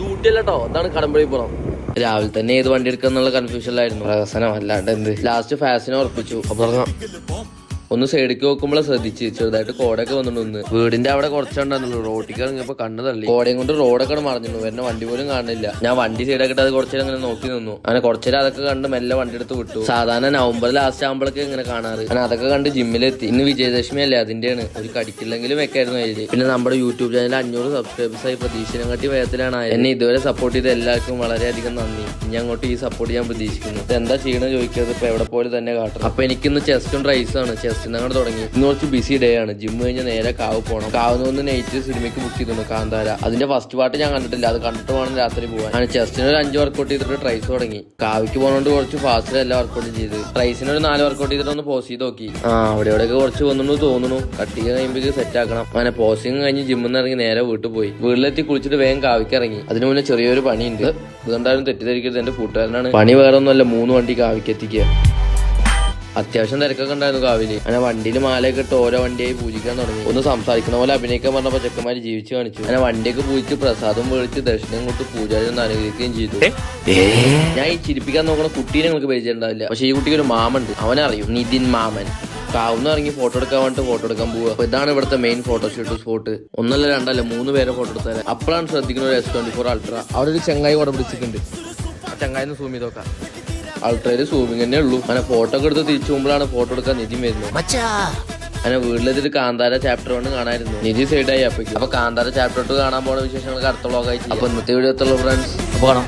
അതാണ് കടമ്പഴി പുറം രാവിലെ തന്നെ ഏത് വണ്ടി എടുക്കാന്നുള്ള കൺഫ്യൂഷനിലായിരുന്നു പ്രഹസനം അല്ലാണ്ട് എന്ത്? ലാസ്റ്റ് ഫാസിനെ ഉറപ്പിച്ചു. അപ്പൊ. ഒന്ന് സൈഡിലേക്ക് നോക്കുമ്പോൾ ശ്രദ്ധിച്ച്. ചെറുതായിട്ട് കോടയൊക്കെ വന്നിട്ടുണ്ട് വീടിന്റെ അവിടെ കുറച്ചുണ്ടായിരുന്നു റോട്ടിക്ക് ഇറങ്ങിയപ്പോ കണ്ണ് തള്ളി. കോടയും കൊണ്ട് റോഡൊക്കെ മറിഞ്ഞു വരുന്ന വണ്ടി പോലും കാണുന്നില്ല. ഞാൻ വണ്ടി സൈഡാക്കിട്ട് അത് കുറച്ചേരം അങ്ങനെ നോക്കി നിന്നു. അങ്ങനെ കുറച്ചേരം അതൊക്കെ കണ്ട് മെല്ലെ വണ്ടി എടുത്ത് വിട്ടു. സാധാരണ നവംബർ ലാസ്റ്റ് ആകുമ്പോഴൊക്കെ ഇങ്ങനെ കാണാറ്. അങ്ങനെ അതൊക്കെ കണ്ട് ജിമ്മിലെത്തി ഇന്ന് വിജയദശമി അല്ലേ? അതിന്റെയാണ്. ഒരു കടിക്കില്ലെങ്കിലും ആയിരുന്നു അതിൽ. പിന്നെ നമ്മുടെ യൂട്യൂബ് ചാനൽ അഞ്ഞൂറ് സബ്സ്ക്രൈബേഴ്സ് ആയി. പ്രതീക്ഷനെ കാട്ടി വേഗത്തിലാണ് എന്നെ ഇതുവരെ സപ്പോർട്ട് ചെയ്ത എല്ലാവർക്കും വളരെയധികം നന്ദി. ഇനി അങ്ങോട്ട് ഈ സപ്പോർട്ട് ചെയ്യാൻ പ്രതീക്ഷിക്കുന്നു. എന്താ ചെയ്യണമെന്ന് ചോദിക്കരുത് ഇപ്പൊ എവിടെ പോലെ തന്നെ കാട്ടും അപ്പൊ എനിക്കിന്ന് ചെസ്റ്റും റൈസും ആണ്. അങ്ങോട്ട് തുടങ്ങി. ഇന്ന് കുറച്ച് ബിസി ഡേ ആണ്. ജിം കഴിഞ്ഞ നേരെ കാവ് പോകണം കാവ് നിന്ന് നൈറ്റ് സിനിമയ്ക്ക് ബുക്ക് ചെയ്തിട്ടുണ്ട് കാന്താര. അതിന്റെ ഫസ്റ്റ് പാർട്ട് ഞാൻ കണ്ടിട്ടില്ല. അത് കണ്ടിട്ട് വേണം രാത്രി പോകാൻ ഞാൻ ചെസ്റ്റിന് ഒരു അഞ്ച് വർക്കൗട്ട് ചെയ്തിട്ട് ട്രൈസ് തുടങ്ങി. കാവിക്ക് പോകുന്നതുകൊണ്ട് കുറച്ച് ഫാസ്റ്റ് എല്ലാം വർക്കൗട്ടും ചെയ്ത്. ട്രൈസിന് ഒരു നാല് വർക്കൗട്ട് ചെയ്തിട്ട് ഒന്ന് പോസ് ചെയ്ത് നോക്കി. ആ അവിടെ ഇവിടെയൊക്കെ കുറച്ച് വന്നു തോന്നുന്നു. കട്ടിക കഴിയുമ്പോൾ സെറ്റ് ആക്കണം. അങ്ങനെ പോസിങ് കഴിഞ്ഞ് ജിമ്മിൽ നിന്ന് ഇറങ്ങി നേരെ വീട്ടിൽ പോയി. വീട്ടിലെത്തി കുളിച്ചിട്ട് വേഗം കാവിക്ക് ഇറങ്ങി. അതിന് മുന്നേ ചെറിയൊരു പണിയുണ്ട്. ഇതുകൊണ്ടാരും തെറ്റിദ്ധരിക്കരുത്. എന്റെ കൂട്ടുകാരനാണ്. പണി വേറെ ഒന്നുമല്ല മൂന്ന് വണ്ടി കാവിക്ക് എത്തിക്കുക. അത്യാവശ്യം തിരക്കൊക്കെ ഉണ്ടായിരുന്നു കാവിൽ. അങ്ങനെ വണ്ടിയിൽ മാലയൊക്കെ ഇട്ട് ഓരോ വണ്ടിയായി പൂജിക്കാൻ തുടങ്ങി. ഒന്ന് സംസാരിക്കുന്ന പോലെ അഭിനയിക്കാൻ പറഞ്ഞപ്പോ ചെക്കന്മാര് ജീവിച്ചു കാണിച്ചു. അങ്ങനെ വണ്ടിയൊക്കെ പൂജിച്ച് പ്രസാദം മേടിച്ച് ദർശനം കൊടുത്ത് പൂജാരി ഒന്ന് അനുഗ്രഹിക്കുകയും ചെയ്തു. ഞാൻ ഈ ചിരിപ്പിക്കാൻ നോക്കുന്ന കുട്ടീനെ നിങ്ങൾക്ക് പരിചയം ഉണ്ടാവില്ല പക്ഷെ ഈ കുട്ടിക്ക് ഒരു മാമുണ്ട്. അവനറിയും നിതിൻ മാമൻ. കാവുന്ന് ഇറങ്ങി ഫോട്ടോ എടുക്കാൻ വേണ്ടിട്ട് ഫോട്ടോ എടുക്കാൻ പോവുക. അപ്പൊ ഇതാണ് ഇവിടുത്തെ മെയിൻ ഫോട്ടോഷൂട്ട് സ്പോട്ട് ഒന്നല്ല രണ്ടല്ല മൂന്ന് പേരെ ഫോട്ടോ എടുത്താൽ അപ്പോഴാണ് ശ്രദ്ധിക്കുന്നത് ഒരു എസ് ട്വന്റി ഫോർ അൾട്ര അവിടെ ഒരു ചെങ്ങായി കൂടെ പിടിച്ചിട്ടുണ്ട് ആ സൂമി സൂം ചെയ്ത് അൾട്രയിൽ സൂമിങ് തന്നെ ഉള്ളൂ. അങ്ങനെ ഫോട്ടോ ഒക്കെ എടുത്ത് തിരിച്ചു പോകുമ്പോഴാണ് ഫോട്ടോ എടുക്കാൻ നിധി വരുന്നത്. അങ്ങനെ വീട്ടിലെത്തിട്ട് കാന്താര ചാപ്റ്റർ വൺ കാണായിരുന്നു. നിധി സൈഡായി അപ്പൊ അപ്പൊ കാന്താര ചാപ്റ്റർ ടു കാണാൻ പോകുന്ന വിശേഷങ്ങൾക്ക് അടുത്ത വ്ളോഗായി അപ്പൊ ഇന്നത്തെ വീഡിയോ എത്തുള്ളൂ ഫ്രണ്ട്സ് അപ്പൊ കാണാം.